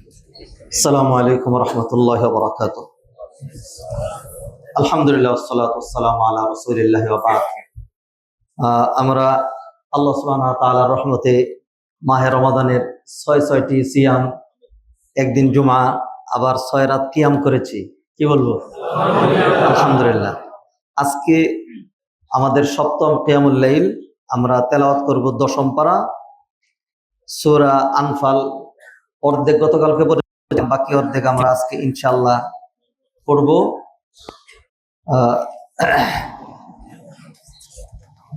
আসসালামু আলাইকুম রহমতুল্লাহ বরাকাত আলহামদুলিল্লাহ আমরা আল্লাহ তাআলার রহমতে মাহে রমাদানের ছয় ছয়টি সিয়াম, একদিন জুমা, আবার ছয় রাত কিয়াম করেছি। কি বলব? আলহামদুলিল্লাহ। আজকে আমাদের সপ্তম কিয়ামুল লাইল, আমরা তেলাওয়াত করব দশম পারা, সূরা আনফাল। অর্ধেক গতকালকে পড়ে বাকি অর্ধেক আমরা আজকে ইনশাল্লাহ পড়ব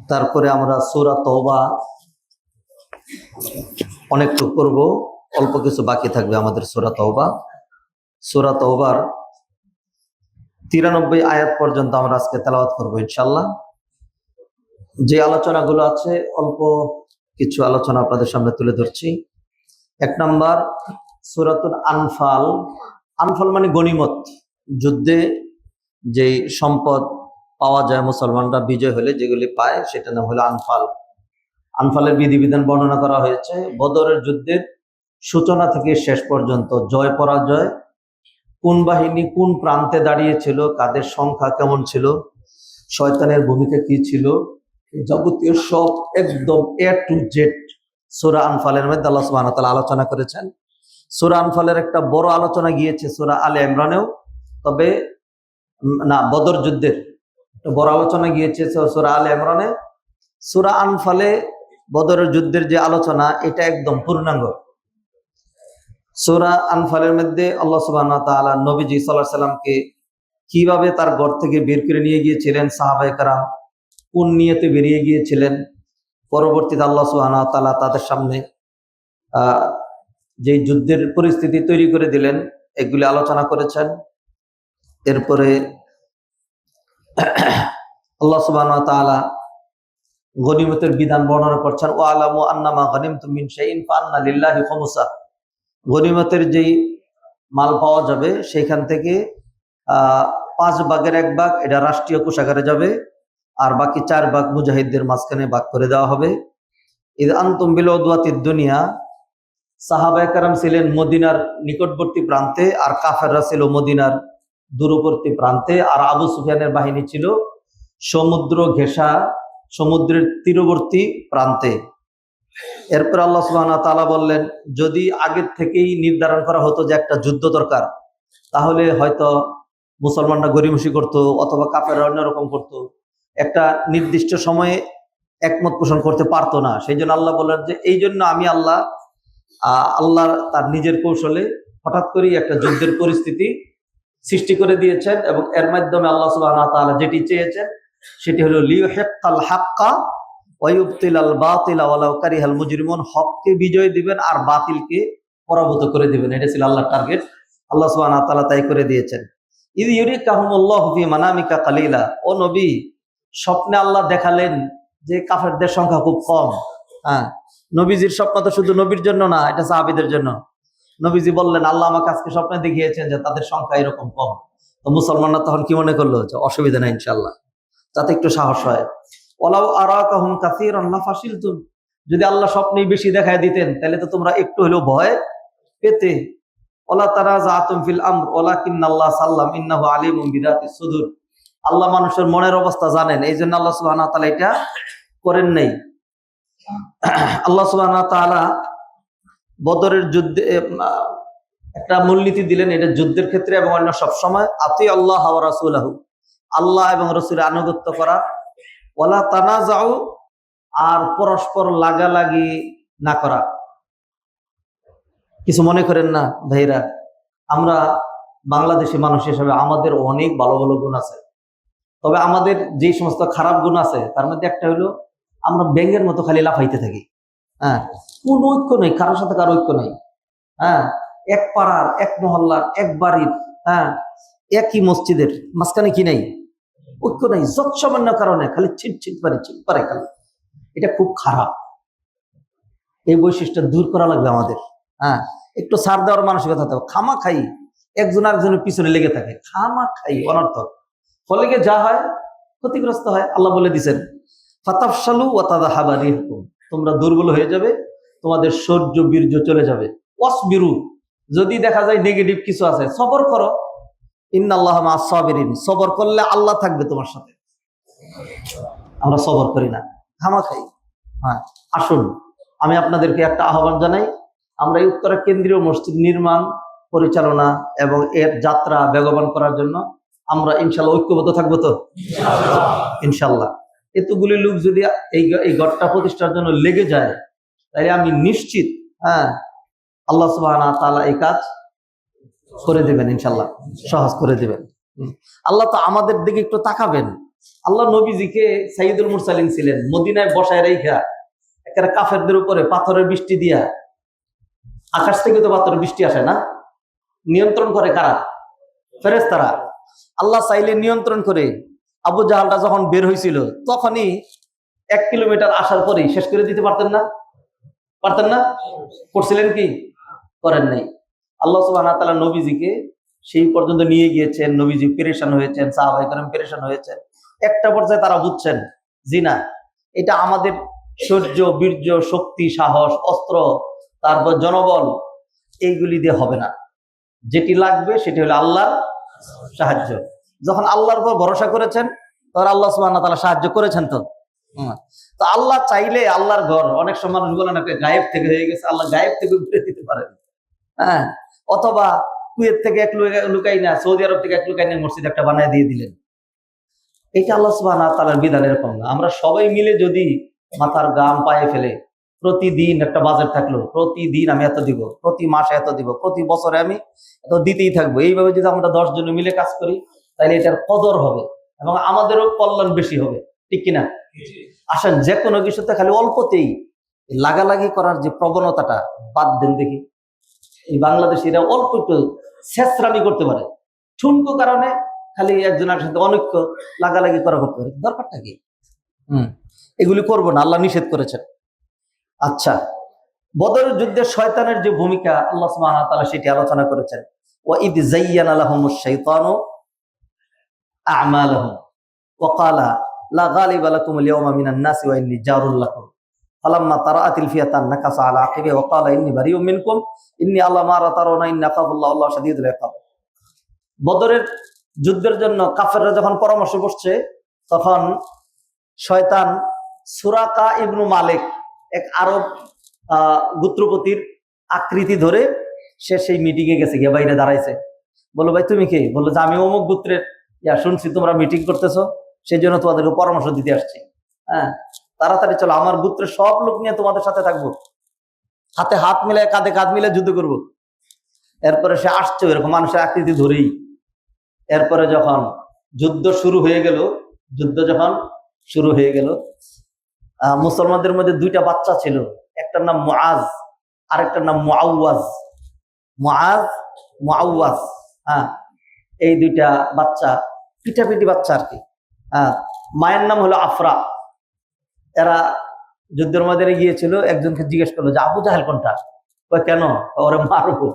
তারপরে আমরা সূরা তওবা অনেকটু করব, অল্প কিছু বাকি থাকবে আমাদের সূরা তওবা। সূরা তওবার তিরানব্বই আয়াত পর্যন্ত আমরা আজকে তেলাওয়াত করব ইনশাল্লাহ যে আলোচনাগুলো আছে, অল্প কিছু আলোচনা আপনাদের সামনে তুলে ধরছি। এক নাম্বার, সুরাতুল আনফাল। আনফাল মানে গনিমত যুদ্ধে যে সম্পদ পাওয়া যায় মুসলমানরা, বিজয় হলে যেগুলি পায় সেটা নাম হলো আনফাল। আনফালের বিধিবিধান বর্ণনা করা হয়েছে, বদরের যুদ্ধের সূচনা থেকে শেষ পর্যন্ত, জয়, পরাজয়, কোন বাহিনী কোন প্রান্তে দাঁড়িয়েছিল, কাদের সংখ্যা কেমন ছিল, শয়তানের ভূমিকা কি ছিল যাবতীয় সব একদম এ টু জেড সুরা আনফালের মধ্যে আল্লাহ সুবহানাহু ওয়া তাআলা আলোচনা করেছেন। সুরা আনফালের একটা বড় আলোচনা গিয়েছে সুরা আলে ইমরানেও। তবে না, বদর যুদ্ধের একটা বড় আলোচনা গিয়েছে সুরা আলে ইমরানে। সুরা আনফালে বদরের যুদ্ধের যে আলোচনা, এটা একদম পূর্ণাঙ্গ। সুরা আনফালের মধ্যে আল্লাহ সুবহানাহু ওয়া তাআলা নবীজি আলাইহি সাল্লামকে কীভাবে তার ঘর থেকে বের করে নিয়ে গিয়েছিলেন কারাম? কোন নিয়েতে বেরিয়ে গিয়েছিলেন? পরবর্তীতে আল্লাহ সুহানা তাআলা তাদের সামনে যে যুদ্ধের পরিস্থিতি তৈরি করে দিলেন, এগুলি আলোচনা করেছেন। এরপরে আল্লাহ তাআলা গনিমতের বিধান বর্ণনা করছেন ও আলামু আন্নামা গনিমতুম মিন শাইইন ফান্না লিল্লাহি খুমুসা গনিমতের যেই মাল পাওয়া যাবে সেইখান থেকে পাঁচ ভাগের এক ভাগ এটা রাষ্ট্রীয় কোষাগারে যাবে। আর বাকি চার ভাগ মুজাহিদদের মাঝখানে ভাগ করে দেওয়া হবে। ঈদ আন্তুম বিল উদওয়াতিদ দুনিয়া, সাহাবায়ে কারাম ছিলেন মদিনার নিকটবর্তী প্রান্তে আর কাফেররা ছিল মদিনার দূরবর্তী প্রান্তে। আর আবু সুফিয়ানের বাহিনী ছিল সমুদ্র ঘেঁষা, সমুদ্রের তীরবর্তী প্রান্তে। এরপর আল্লাহ সুবহানাহু তালা বললেন, যদি আগের থেকেই নির্ধারণ করা হতো যে একটা যুদ্ধ দরকার, তাহলে হয়তো মুসলমানরা গরিমসি করতো অথবা কাফেররা অন্যরকম করতো। একটা নির্দিষ্ট সময়ে একমত পোষণ করতে পারতো না। সেই জন্য আল্লাহ বললেন যে এই জন্য আমি আল্লাহ আল্লাহ তার নিজের কৌশলে হঠাৎ করেই একটা যুদ্ধের পরিস্থিতি সৃষ্টি করে দিয়েছেন এবং এর মাধ্যমে আল্লাহ ওয়া যেটি চেয়েছেন, সেটি হলো, লিউহিক্কাল হাক্কা ওয়ায়ুবতিলাল বাতিলা ওয়ালাউ কারিহাল মুজরিমুন। হককে বিজয় দিবেন আর বাতিলকে পরাভূত করে দিবেন। এটা ছিল আল্লাহর টার্গেট। আল্লাহ সুবহানাহু ওয়া তাই করে দিয়েছেন। ইদ ইউরিকাহুমুল্লাহু ফি মানামিকা কালিলা। ও নবী স্বপ্নে আল্লাহ দেখালেন যে কাফেরদের সংখ্যা খুব কম। হ্যাঁ নবীজির স্বপ্ন তো শুধু নবীর জন্য না, এটা সাহাবীদের জন্য। নবীজি বললেন, আল্লাহ আমাকে আজকে স্বপ্নে দেখিয়েছেন যে তাদের সংখ্যা এরকম কম। তো মুসলমানরা তখন কি মনে করল? যে অসুবিধা নাই ইনশাল্লাহ যাতে একটু সাহস হয়। ওলাও আরাকাহুম কাসীরান লাফাশিলতুম। যদি আল্লাহ স্বপ্নেই বেশি দেখায় দিতেন, তাহলে তো তোমরা একটু হলেও ভয় পেতে। ওলা তারা জাতুম ফিল আমর, ওলাকিন্নাল্লাহ সাল্লাম, ইন্নাহু আলিমুম বিদাতিস সুদূর। আল্লাহ মানুষের মনের অবস্থা জানেন, এই জন্য আল্লাহ সুবহানাহু তালা এটা করেন নাই। আল্লাহ সুবহানাহু ওয়া তাআলা বদরের যুদ্ধে একটা মূলনীতি দিলেন, এটা যুদ্ধের ক্ষেত্রে এবং অন্য সব সময়, আতি আল্লাহ ওয়া রাসূলাহু, আল্লাহ এবং রসুলের আনুগত্য করা। ওলা তানা যাও আর পরস্পর লাগালাগি না করা। কিছু মনে করেন না ভাইরা, আমরা বাংলাদেশি মানুষ হিসেবে আমাদের অনেক ভালো ভালো গুণ আছে। তবে আমাদের যে সমস্ত খারাপ গুণ আছে, তার মধ্যে একটা হলো আমরা ব্যাঙের মতো খালি লাফাইতে থাকি। হ্যাঁ কোন ঐক্য নেই, কারোর সাথে কারও ঐক্য নেই। হ্যাঁ এক পাড়ার, এক মহল্লার, এক বাড়ির হ্যাঁ একই মসজিদের মাঝখানে কি নেই? ঐক্য নেই যত সামান্য কারণে খালি ছিট ছিট পারে ছিট পারে খালি। এটা খুব খারাপ। এই বৈশিষ্ট্য দূর করা লাগবে আমাদের। হ্যাঁ একটু সার দেওয়ার মানসিকতা থাকতে হবে। খামা খাই, একজন আরেকজনের পিছনে লেগে থাকে। খামা খাই, অনর্থক। ফলে গিয়ে যা হয়, ক্ষতিগ্রস্ত হয়, আল্লাহ বলে দিছেন ফাতাফসালু ওয়াতাদা হাবারি তোমরা দুর্বল হয়ে যাবে, তোমাদের সৌর্য বীর্য চলে যাবে। অসবিরু যদি দেখা যায় নেগেটিভ কিছু আছে, সবর করো। ইন্নাল্লাহ সাবিরিন, সবর করলে আল্লাহ থাকবে তোমার সাথে। আমরা সবর করি না খামা খাই হ্যাঁ আসুন, আমি আপনাদেরকে একটা আহ্বান জানাই। আমরা উত্তরা কেন্দ্রীয় মসজিদ নির্মাণ পরিচালনা এবং এর যাত্রা বেগবান করার জন্য আমরা ইনশাল্লাহ ঐক্যবদ্ধ থাকব তো? ইনশাল্লাহ এতগুলি লোক যদি এই এই গড়টা প্রতিষ্ঠার জন্য লেগে যায় তাই আমি নিশ্চিত হ্যাঁ আল্লাহ সুবাহ তাআলা এই কাজ করে দেবেন ইনশাল্লাহ সহজ করে দেবেন। আল্লাহ তো আমাদের দিকে একটু তাকাবেন। আল্লাহ নবীজিকে সাইদুল মুরসালিন ছিলেন মদিনায় বসায় রেখা একেবারে কাফেরদের উপরে পাথরের বৃষ্টি দিয়া আকাশ থেকে তো পাথরের বৃষ্টি আসে না? নিয়ন্ত্রণ করে কারা? ফেরেস্তারা আল্লাহ চাইলে নিয়ন্ত্রণ করে আবু জাহালটা যখন বের হয়েছিল তখনই এক কিলোমিটার আসার পরেই শেষ করে দিতে পারতেন না? পারতেন না? করছিলেন কি? করেন নাই। আল্লাহ সুবাহ তাআলা নবীজিকে সেই পর্যন্ত নিয়ে গিয়েছেন, নবীজি পেরেশান হয়েছেন সাহাবাই করেন পেরেশান হয়েছেন। একটা পর্যায়ে তারা বুঝছেন, জি না, এটা আমাদের শৌর্য বীর্য, শক্তি, সাহস, অস্ত্র, তারপর জনবল, এইগুলি দিয়ে হবে না। যেটি লাগবে সেটি হলো আল্লাহর সাহায্য। যখন আল্লাহর উপর ভরসা করেছেন, তখন আল্লাহ সুবাহ তাআলা সাহায্য করেছেন তো? তো আল্লাহ চাইলে আল্লাহর ঘর, অনেক সময় মানুষ বলেন গায়েব থেকে হয়ে গেছে, আল্লাহ গায়েব থেকে ঘুরে দিতে পারেন। হ্যাঁ। অথবা কুয়েত থেকে এক লুকা- লুকাই না, সৌদি আরব থেকে এক লুকাই না মসজিদ একটা বানায় দিয়ে দিলেন। এটা আল্লাহ সুবাহ তালার বিধান এরকম না আমরা সবাই মিলে যদি মাথার গাম পায়ে ফেলে প্রতিদিন একটা বাজেট থাকল প্রতিদিন আমি এত দিব প্রতি মাসে এত দিব প্রতি বছরে আমি এত দিতেই থাকব। এইভাবে যদি আমরা দশ জন মিলে কাজ করি তাহলে এটার কদর হবে এবং আমাদেরও কল্যাণ বেশি হবে। ঠিক কিনা? আসেন যে কোনো কিছুতে খালি অল্পতেই লাগালাগি করার যে প্রবণতাটা বাদ দেন দেখি। এই বাংলাদেশিরা অল্প একটু শেষরানি করতে পারে। ঠুনকো কারণে খালি একজনের সাথে অনৈক্য লাগালাগি করা করতে পারে। দরকারটা কি? হম। এগুলি করব না আল্লাহ নিষেধ করেছেন। আচ্ছা বদরের যুদ্ধে শয়তানের যে ভূমিকা আল্লাহ তাআলা সেটি আলোচনা করেছেন। ওয়া ইদ যায়্যানা লাহুমুশ শাইতানু আ'মালাহুম ওয়া ক্বালা, লা গালিবা লাকুম আল-ইয়াওমা মিনান নাসি ওয়া ইন্নী জারুল লাকুম। তারাআতিল ফিয়াতান নাকাসা আলা ইন্নী বারিউম মিনকুম, ইন্নী আল্লাহ মা তারাউনা, ইন্না আখাফুল্লাহ আল্লাহ শাদীদুল ইকাব। বদরের যুদ্ধের জন্য কাফেররা যখন পরামর্শ করছে, তখন শয়তান সুরাকা ইবনু মালিক এক আরব গোত্রপতির আকৃতি ধরে সে সেই মিটিং এ গেছে, গিয়ে বাইরে দাঁড়াইছে। বলো ভাই, তুমি কে? বলল, যে আমি অমুক গোত্রের। ইয়া, শুনছি তোমরা মিটিং করতেছো, সেই জন্য তোমাদেরকে পরামর্শ দিতে আসছি। হ্যাঁ তাড়াতাড়ি চলো, আমার গোত্রের সব লোক নিয়ে তোমাদের সাথে থাকব। হাতে হাত মিলে কাঁধে কাঁধ মিলে যুদ্ধ করব। এরপরে সে আসছে এরকম মানুষের আকৃতি ধরেই। এরপরে যখন যুদ্ধ শুরু হয়ে গেল, যুদ্ধ যখন শুরু হয়ে গেল মুসলমানদের মধ্যে দুইটা বাচ্চা ছিল। একটার নাম মুআজ, আরেকটার নাম মুআওয়াজ। মুআজ, মুআওয়াজ হ্যাঁ এই দুইটা বাচ্চা, পিঠাপিঠি বাচ্চা আর কি। হ্যাঁ মায়ের নাম হলো আফরা। এরা যুদ্ধের ময়দানে গিয়েছিল, একজনকে জিজ্ঞেস করল যে, আবু জাহেল কোনটা? কেন? ওরে মারবো।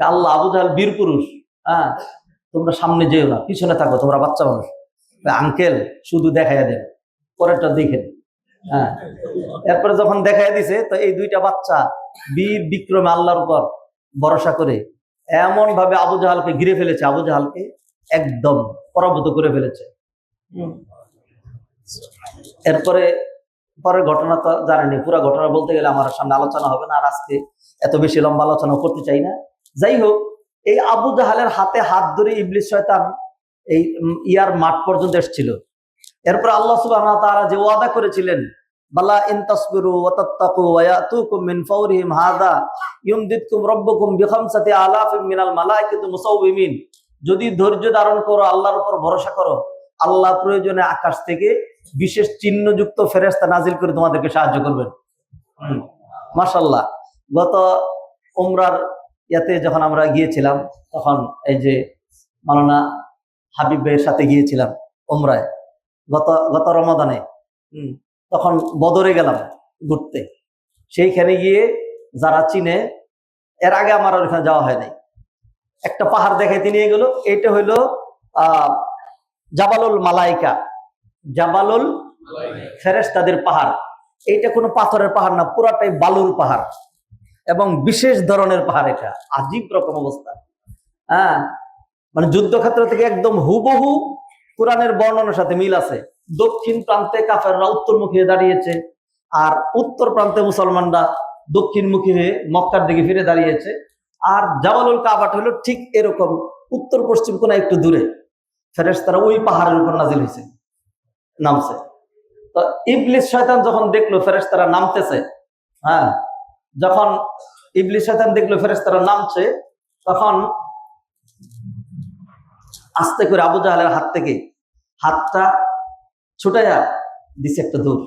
আল্লাহ, আবু জাহেল বীর পুরুষ। হ্যাঁ তোমরা সামনে যেও না, পিছনে থাকো, তোমরা বাচ্চা মানুষ। আঙ্কেল, শুধু দেখাইয়া দেন, পরেরটা দেখেন হ্যাঁ। এরপরে যখন দেখাই দিছে, তো এই দুইটা বাচ্চা বীর বিক্রমে আল্লাহর উপর ভরসা করে এমন ভাবে আবু জাহালকে ঘিরে ফেলেছে। আবু জাহালকে একদম পরাভূত করে ফেলেছে। এরপরে পরের ঘটনা তো জানেনি পুরো ঘটনা বলতে গেলে আমার সামনে আলোচনা হবে না, আর আজকে এত বেশি লম্বা আলোচনা করতে চাই না। যাই হোক, এই আবু জাহালের হাতে হাত ধরে ইবলিস শয়তান এই ইয়ার মাঠ পর্যন্ত এসেছিল। এরপর আল্লাহ সুবহানাহু তারা যে ওয়াদা করেছিলেন হাদা যদি ধৈর্য ধারণ করো, আল্লাহর উপর ভরসা করো, আল্লাহ প্রয়োজনে আকাশ থেকে বিশেষ চিহ্নযুক্ত ফেরেস্তা নাজিল করে তোমাদেরকে সাহায্য করবেন। মাশাল্লাহ গত উমরার ইয়াতে যখন আমরা গিয়েছিলাম, তখন এই যে মাওলানা হাবিব ভাইয়ের সাথে গিয়েছিলাম উমরায় গত গত রমাদানে। হুম, তখন বদরে গেলাম ঘুরতে। সেইখানে গিয়ে যারা চিনে এর আগে আমার ওখানে যাওয়া হয় নাই একটা পাহাড় দেখাইতে নিয়ে গেল এটা হইল আহ জাবালুল মালাইকা। জাবালুল ফেরেশতাদের পাহাড়। এইটা কোনো পাথরের পাহাড় না পুরাটাই বালুর পাহাড়। এবং বিশেষ ধরনের পাহাড় এটা আজীব রকম অবস্থা। হ্যাঁ মানে যুদ্ধক্ষেত্র থেকে একদম হুবহু কোরআনের বর্ণনার সাথে মিল আছে। দক্ষিণ প্রান্তে কাফেররা উত্তরমুখী হয়ে দাঁড়িয়েছে আর উত্তর প্রান্তে মুসলমানরা দক্ষিণ দক্ষিণমুখী হয়ে মক্কার দিকে ফিরে দাঁড়িয়েছে। আর জামালুল কাবাট হলো ঠিক এরকম উত্তর পশ্চিম কোনা একটু দূরে। ফেরেশতারা ওই পাহাড়ের উপর নাজিল হয়েছে, নামছে। তো ইবলিস শয়তান যখন দেখল ফেরেশতারা নামতেছে হ্যাঁ যখন ইবলিস শয়তান দেখল ফেরেশতারা নামছে, তখন আস্তে করে আবু জাহালের হাত থেকে হাতটা ছুটাইয়া দিছে একটা দূর।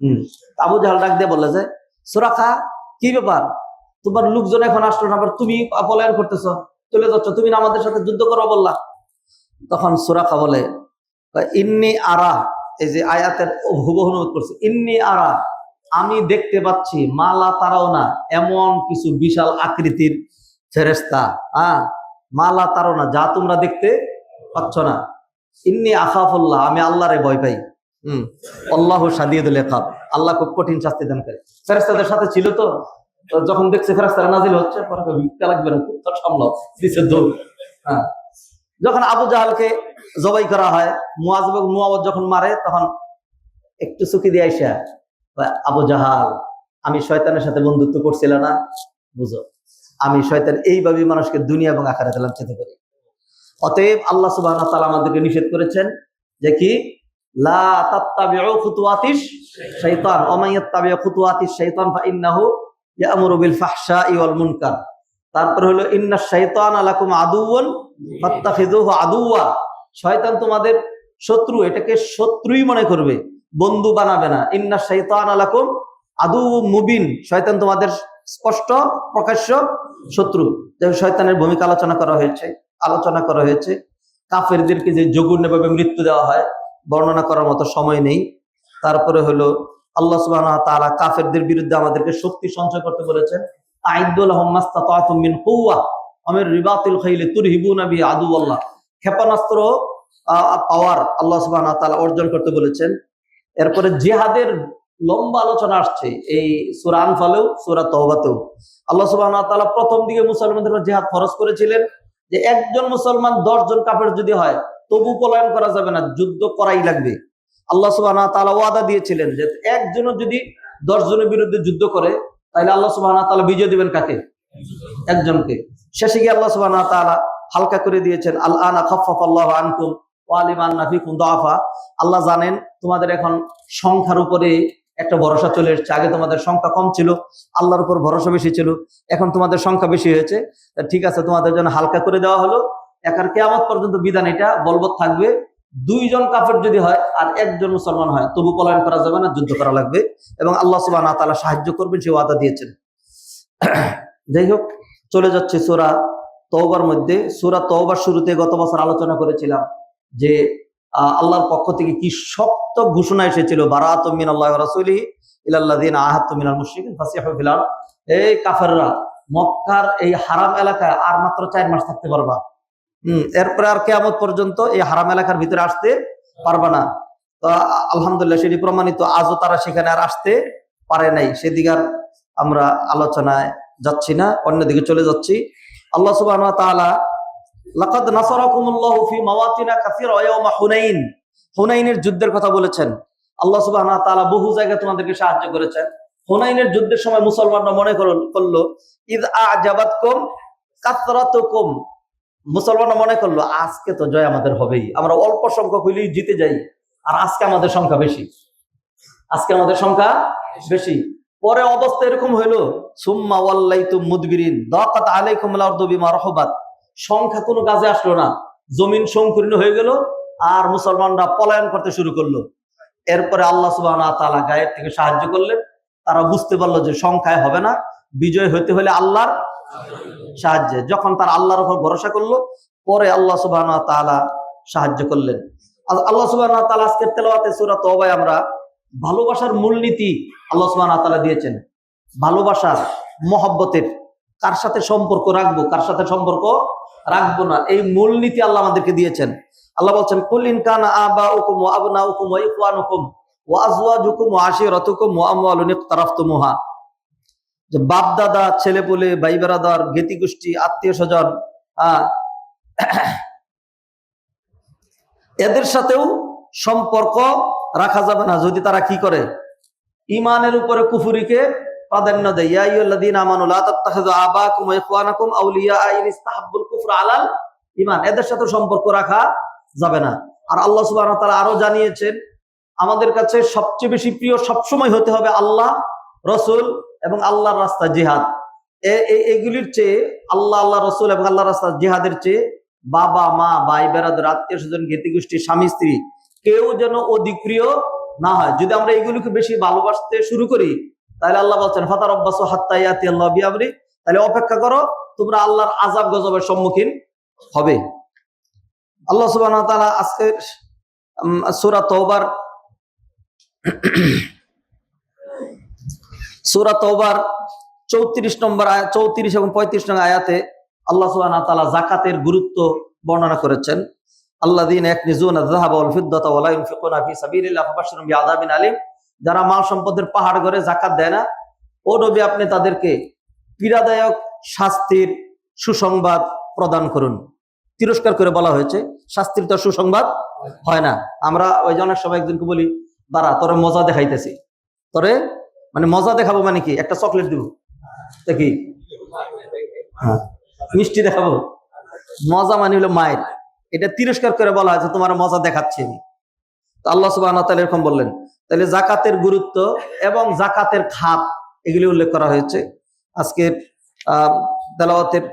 হম। আবু জাহাল ডাক দিয়ে বললে যে সুরাখা কি ব্যাপার? তোমার লোকজন এখন আসলো না, আবার তুমি পলায়ন করতেছ। চলে যাচ্ছ, তুমি না আমাদের সাথে যুদ্ধ করো বললা? তখন সুরাখা বলে ইন্নি আরা এই যে আয়াতের হুবহু অনুবাদ করছে, ইন্নি আরা আমি দেখতে পাচ্ছি মালা তারাও না, এমন কিছু বিশাল আকৃতির ফেরেস্তা হ্যাঁ মালা তারাও না, যা তোমরা দেখতে পাচ্ছ না। ইন্নি আখাফুল্লাহ আমি আল্লাহরে ভয় পাই। হম। আল্লাহ সাদিয়ে খাব আল্লাহ খুব কঠিন শাস্তি দান করে ফেরেস্তাদের সাথে ছিল তো? যখন দেখছে ফেরেস্তারা নাজিল হচ্ছে লাগবে না, খুব সামলাও দৌড় হ্যাঁ। যখন আবু জাহালকে জবাই করা হয়, মুয়াজ এবং যখন মারে, তখন একটু চুকি দিয়ে আইসা আবু জাহাল, আমি শয়তানের সাথে বন্ধুত্ব করছিলাম না? বুঝো। আমি শয়তান এইভাবে মানুষকে দুনিয়া এবং আকারে লাঞ্ছিত করি। অতএব আল্লাহ সুবাহ তাআলা আমাদেরকে নিষেধ করেছেন যে কি? তারপর হলো আদুওয়া। শয়তান তোমাদের শত্রু, এটাকে শত্রুই মনে করবে, বন্ধু বানাবে না। ইন্না শাইতান লাকুম আদু মুবিন। শয়তান তোমাদের স্পষ্ট, প্রকাশ্য শত্রু। যেমন শয়তানের ভূমিকা আলোচনা করা হয়েছে, আলোচনা করা হয়েছে, কাফেরদেরকে যে জঘন্যভাবে মৃত্যু দেওয়া হয়, বর্ণনা করার মতো সময় নেই। তারপরে হলো, আল্লাহ সুবাহ তাআলা কাফেরদের বিরুদ্ধে আমাদেরকে শক্তি সঞ্চয় করতে বলেছেন, আইদুল আহমাস্তাতুম মিন কুওয়া, আমির রিবাতুল খাইলি তুরহিবুনা বি আদু আল্লাহ ক্ষেপণাস্ত্র পাওয়ার আল্লাহ সুবাহ তাআলা অর্জন করতে বলেছেন। এরপরে জিহাদের লম্বা আলোচনা আসছে এই সূরা আনফালেও, সুরা তহবাতেও আল্লাহ তাআলা প্রথম দিকে মুসলমানদের জিহাদ ফরজ করেছিলেন যে একজন মুসলমান দশ জন কাফের যদি হয়, তবু পলায়ন করা যাবে না, যুদ্ধ করাই লাগবে। আল্লাহ সুবহানাহু ওয়া তাআলা ওয়াদা দিয়েছিলেন যে একজনও যদি দশ জনের বিরুদ্ধে যুদ্ধ করে, তাহলে আল্লাহ সুবহানাহু ওয়া তাআলা বিজয় দিবেন কাকে? একজনকে। শেষে গিয়ে আল্লাহ সুবহানাহু ওয়া তাআলা হালকা করে দিয়েছেন আল আনা খাফফাল্লাহু আনকুম ওয়া আলিমান নাফিকুম দাফা আল্লাহ জানেন তোমাদের এখন সংখ্যার উপরে একটা ভরসা চলে এসেছে। আগে তোমাদের সংখ্যা কম ছিল, আল্লাহর উপর ভরসা বেশি ছিল, এখন তোমাদের সংখ্যা বেশি হয়েছে। তা ঠিক আছে, তোমাদের জন্য হালকা করে দেওয়া হলো। একার কেয়ামত পর্যন্ত বিধান এটা, বলবৎ থাকবে। দুইজন কাফের যদি হয়, আর একজন মুসলমান হয়, তবু পলায়ন করা যাবে না, যুদ্ধ করা লাগবে। এবং আল্লাহ সুবাহ তাআলা সাহায্য করবেন, সে ওয়াদা দিয়েছেন। যাই হোক, চলে যাচ্ছে সোরা তওবার মধ্যে। সোরা তওবার শুরুতে গত বছর আলোচনা করেছিলাম যে আল্লাহর পক্ষ থেকে কি শক্ত ঘোষণা এসেছিল বারাত মিন আল্লাহ রাসূলি ইলাল্লাযিনা আহাদতু মিনাল মুশরিকিন ফাসিহু এই কাফেররা মক্কার এই হারাম এলাকায় আর মাত্র চার মাস থাকতে পারবা। হম, এরপরে আর কেয়ামত পর্যন্ত এই হারাম এলাকার ভিতরে আসতে পারবা না। তো আলহামদুলিল্লাহ সেটি প্রমাণিত, আজও তারা সেখানে আর আসতে পারে নাই। সেদিকে আর আমরা আলোচনায় যাচ্ছি না, অন্যদিকে চলে যাচ্ছি। আল্লাহ সুবহানাহু ওয়া তাআলা লাকাদ নাসারাকুমুল্লাহু ফি মাওয়াতিনা হুনাইন। হুনাইনের যুদ্ধের কথা বলেছেন। আল্লাহ সুবহানাহু ওয়া তাআলা বহু জায়গায় তোমাদেরকে সাহায্য করেছেন। হুনাইনের যুদ্ধের সময় মুসলমানরা মনে ইদ আজাবাতকুম কাসরাতুকুম। মুসলমানরা মনে আজকে তো জয় আমাদের হবেই। আমরা অল্প সংখ্যক হইলেই জিতে যাই। আর আজকে আমাদের সংখ্যা বেশি। আজকে আমাদের সংখ্যা বেশি। পরে অবস্থা এরকম হইল, সুম্মা ওয়াল্লাইতু মুদবিরিন। দাকাত আলাইকুম আল-আরদু বিমা রাহাবাত। সংখ্যা কোনো কাজে আসলো না। জমিন সংকীর্ণ হয়ে গেল আর মুসলমানরা পলায়ন করতে শুরু করল। এরপরে আল্লাহ তাআলা গায়ের থেকে সাহায্য করলেন। তারা বুঝতে পারল যে সংখ্যায় হবে না। বিজয় হতে হলে আল্লাহর সাহায্যে। যখন তারা আল্লাহর উপর ভরসা করল, পরে আল্লাহ তাআলা সাহায্য করলেন। আল- আল্লাহ তাআলা আজকের তেলাওয়াতে সূরা তওবায় আমরা ভালোবাসার মূলনীতি আল্লাহ সুবহানাহু ওয়া তাআলা দিয়েছেন। ভালোবাসার মহব্বতের কার সাথে সম্পর্ক রাখব, কার সাথে সম্পর্ক রাখব না? এই মূলনীতি আল্লাহ আমাদেরকে দিয়েছেন। আল্লাহ বলছেন কুলিন কানা আবা উকুম আবনা উকুম আজওয়াজুকুম ওয়া আশিরাতুকুম ওয়া আমওয়ালুন ইকতারাফতুমুহা। যে বাপ দাদা ছেলে পুলে ভাই বেড়াদার গেতি আত্মীয় স্বজন এদের সাথেও সম্পর্ক রাখা যাবে না। যদি তারা কি করে? ইমানের উপরে কুফুরিকে প্রাধান্য দেয়, ইয়া আমানু, লা তাত্তাখিযু আবাকুম ওয়া ইখওয়ানাকুম আউলিয়া ইন ইসতাহাব্বুল কুফরা আলাল ঈমান। এদের সাথে সম্পর্ক রাখা যাবে না। আর আল্লাহ সুবহানাহু ওয়া তাআলা আরও জানিয়েছেন, আমাদের কাছে সবচেয়ে বেশি প্রিয় সবসময় হতে হবে আল্লাহ, রসুল এবং আল্লাহর রাস্তা জিহাদ। এগুলির চেয়ে আল্লাহ আল্লাহ রসুল এবং আল্লাহ রাস্তা জিহাদের চেয়ে বাবা, মা, ভাই, বেড়াদের, আত্মীয় স্বজন জ্ঞাতি গোষ্ঠী স্বামী, স্ত্রী কেউ যেন অধিক প্রিয় না হয়। যদি আমরা এগুলোকে বেশি ভালোবাসতে শুরু করি তাহলে আল্লাহ বলছেন ফাতার অব্বাস আল্লাহ তাহলে অপেক্ষা করো, তোমরা আল্লাহর আজাব গজবের সম্মুখীন হবে। আল্লাহ সুবাহ আজকের সুরা তওবার সুরা তওবার চৌত্রিশ নম্বর চৌত্রিশ এবং পঁয়ত্রিশ নম্বর আয়াতে আল্লাহ সুবহানাহু ওয়া তাআলা জাকাতের গুরুত্ব বর্ণনা করেছেন। ইউনফিকুনা ফি সাবিলিল্লাহ ফাবাশশিরহুম বিআযাবিন আলীম। যারা মাল সম্পদের পাহাড় ঘরে জাকাত দেয় না ও নবী আপনি তাদেরকে পীড়াদায়ক শাস্তির সুসংবাদ প্রদান করুন। তিরস্কার করে বলা হয়েছে শাস্তির তো সুসংবাদ হয় না। আমরা ওই যে অনেক সময় একজনকে বলি দাঁড়া তোরে মজা দেখাইতেছি। তোরে মানে মজা দেখাবো মানে কি? একটা চকলেট দিব। কি? হ্যাঁ, মিষ্টি দেখাবো। মজা মানে হলো মায়ের। এটা তিরস্কার করে বলা হয়েছে তোমার মজা দেখাচ্ছি আমি। আল্লাহ সুবাহ এরকম বললেন। তাহলে জাকাতের গুরুত্ব এবং জাকাতের খাত এগুলি উল্লেখ করা হয়েছে। আজকে তেলাওয়াতের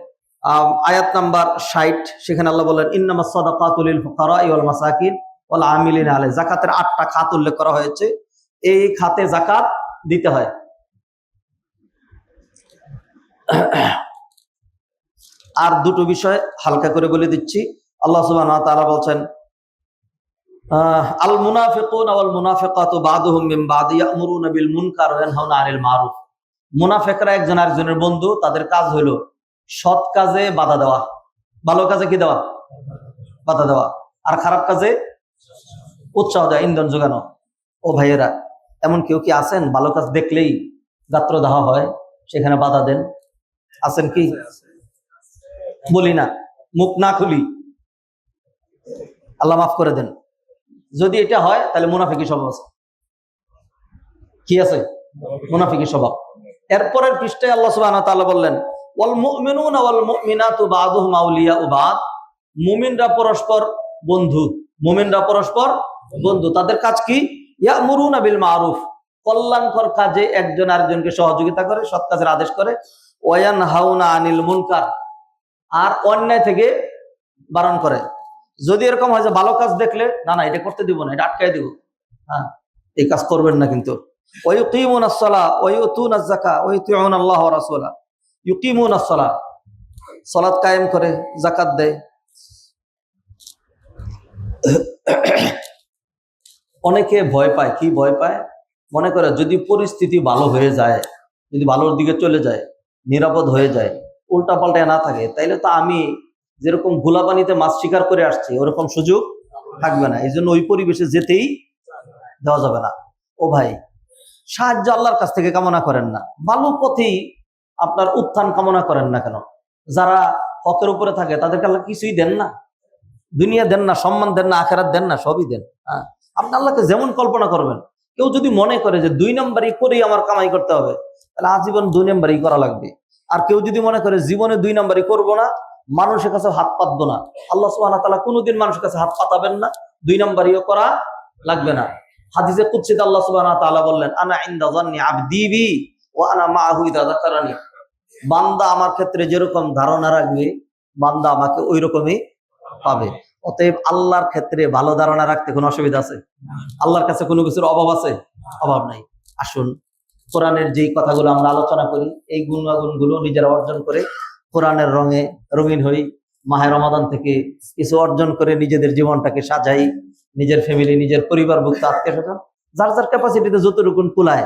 আয়াত নাম্বার ষাট, সেখানে আল্লাহ বললেন, ইন্নামা সাদাকাতুল ফুকারা ওয়াল মাসাকিন ওয়াল আমিলিন আলাই জাকাতের আটটা খাত উল্লেখ করা হয়েছে। এই খাতে জাকাত দিতে হয়। আর দুটো বিষয় হালকা করে বলে দিচ্ছি। আল্লাহ ওয়া তাআলা বলছেন আল মুনাফিকুন ওয়াল মুনাফিকাতু বাদুহুম মিন বাদি ইয়ামুরুনা বিল মুনকার ওয়া ইয়ানহাউনা আনিল মারুফ। মুনাফিকরা একজন আরেকজনের বন্ধু, তাদের কাজ হলো সৎ কাজে বাধা দেওয়া। ভালো কাজে কি দেওয়া? বাধা দেওয়া। আর খারাপ কাজে উৎসাহ দেওয়া, ইন্ধন যোগানো। ও ভাইয়েরা, এমন কেউ কি আছেন? ভালো কাজ দেখলেই গাত্র দাহ হয়, সেখানে বাধা দেন। আছেন কি? বলি না, মুখ না খুলি। আল্লাহ মাফ করে দেন। যদি এটা হয়, তাহলে মুনাফিকি স্বভাব আছে। কি আছে? মুনাফিকি স্বভাব। এরপরের পৃষ্ঠায় আল্লাহ ওয়া বললেন পরস্পর বন্ধু, মুমিনরা পরস্পর বন্ধু। তাদের কাজ কি? কল্যাণকর কাজে একজন আরেকজনকে সহযোগিতা করে, সৎ কাজের আদেশ করে। ওয়ান হাউনা আনিল মুনকার। আর অন্যায় থেকে বারণ করে। যদি এরকম হয় যে ভালো কাজ দেখলে, না না, এটা করতে দিব না, এটা আটকাই দিব। হ্যাঁ এই কাজ করবেন না কিন্তু। কায়েম করে, যাকাত দেয়। অনেকে ভয় পায়, কি ভয় পায়? মনে করে যদি পরিস্থিতি ভালো হয়ে যায়, যদি ভালোর দিকে চলে যায়, নিরাপদ হয়ে যায় উল্টা পাল্টায় না থাকে, তাইলে তো আমি যেরকম গোলাপানিতে মাছ শিকার করে আসছে, ওরকম সুযোগ থাকবে না। এই জন্য ওই পরিবেশে যেতেই দেওয়া যাবে না। ও ভাই, সাহায্য আল্লাহর কাছ থেকে কামনা করেন না। ভালো পথেই আপনার উত্থান কামনা করেন না কেন? যারা হকের উপরে থাকে, তাদেরকে আল্লাহ কিছুই দেন না। দুনিয়া দেন না, সম্মান দেন না, আখেরাত দেন না, সবই দেন। হ্যাঁ আপনি আল্লাহকে যেমন কল্পনা করবেন, কেউ যদি মনে করে যে দুই নম্বরই করেই আমার কামাই করতে হবে, তাহলে আজীবন দুই নম্বরই করা লাগবে। আর কেউ যদি মনে করে জীবনে দুই নম্বরই করব না মানুষের কাছে হাত পাতবো না। আল্লাহ সুবহানাহু ওয়া তাআলা কোনোদিন মানুষের কাছে হাত পাতাবেন না। দুই নম্বরইও করা লাগবে না। হাদিসে কুদসিতে আল্লাহ সুবহানাহু ওয়া তাআলা বললেন, আনা ইনদা যান্নি আবদি বি ওয়া আনা মাআহু ইযা যাকারানি। বান্দা আমার ক্ষেত্রে যেরকম ধারণা রাখবে, বান্দা আমাকে ওই রকমই পাবে। অতএব আল্লাহর ক্ষেত্রে ভালো ধারণা রাখতে কোনো অসুবিধা আছে? আল্লাহর কাছে কোনো কিছুর অভাব আছে? অভাব নাই। আসুন, কোরআনের যেই কথাগুলো আমরা আলোচনা করি, এই গুণাগুণগুলো নিজেরা অর্জন করে কোরআনের রঙে রঙিন হই মাহের রমাদান থেকে কিছু অর্জন করে নিজেদের জীবনটাকে সাজাই, নিজের ফ্যামিলি নিজের পরিবারভুক্ত আত্মীয় স্বজন, যার যার ক্যাপাসিটিতে যতটুকুন কুলায়,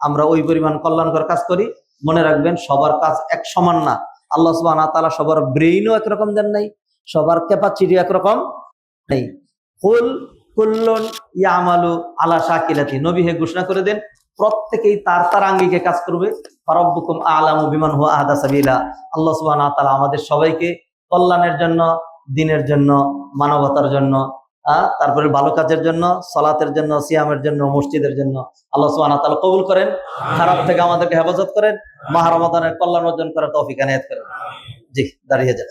আমরা ওই পরিমাণ কল্যাণকর কাজ করি। মনে রাখবেন, সবার কাজ এক সমান না। আল্লাহ সুবহানাহু ওয়া তাআলা সবার ব্রেইনও একরকম দেন নাই, সবার ক্যাপাসিটি একরকম নেই। কুল, কুল্লুন ইয়ামালু আলা শাকিলাতি। নবী হে ঘোষণা করে দেন প্রত্যেকেই তার তার আঙ্গিকে কাজ করবে। ফারাব্বুকুম আলামু বিমান হুয়া আহাদা সাবিলা। আল্লাহ সুবহানাহু ওয়া তাআলা আমাদের সবাইকে কল্যাণের জন্য, দিনের জন্য, মানবতার জন্য তারপরে ভালো কাজের জন্য, সলাতের জন্য, সিয়ামের জন্য, মসজিদের জন্য আল্লাহ সুবহানাহু ওয়া তাআলা কবুল করেন, খারাপ থেকে আমাদেরকে হেফাজত করেন, মাহ রমাদানের কল্যাণ অর্জন করার তৌফিক এনায়েত করেন। জি, দাঁড়িয়ে যান।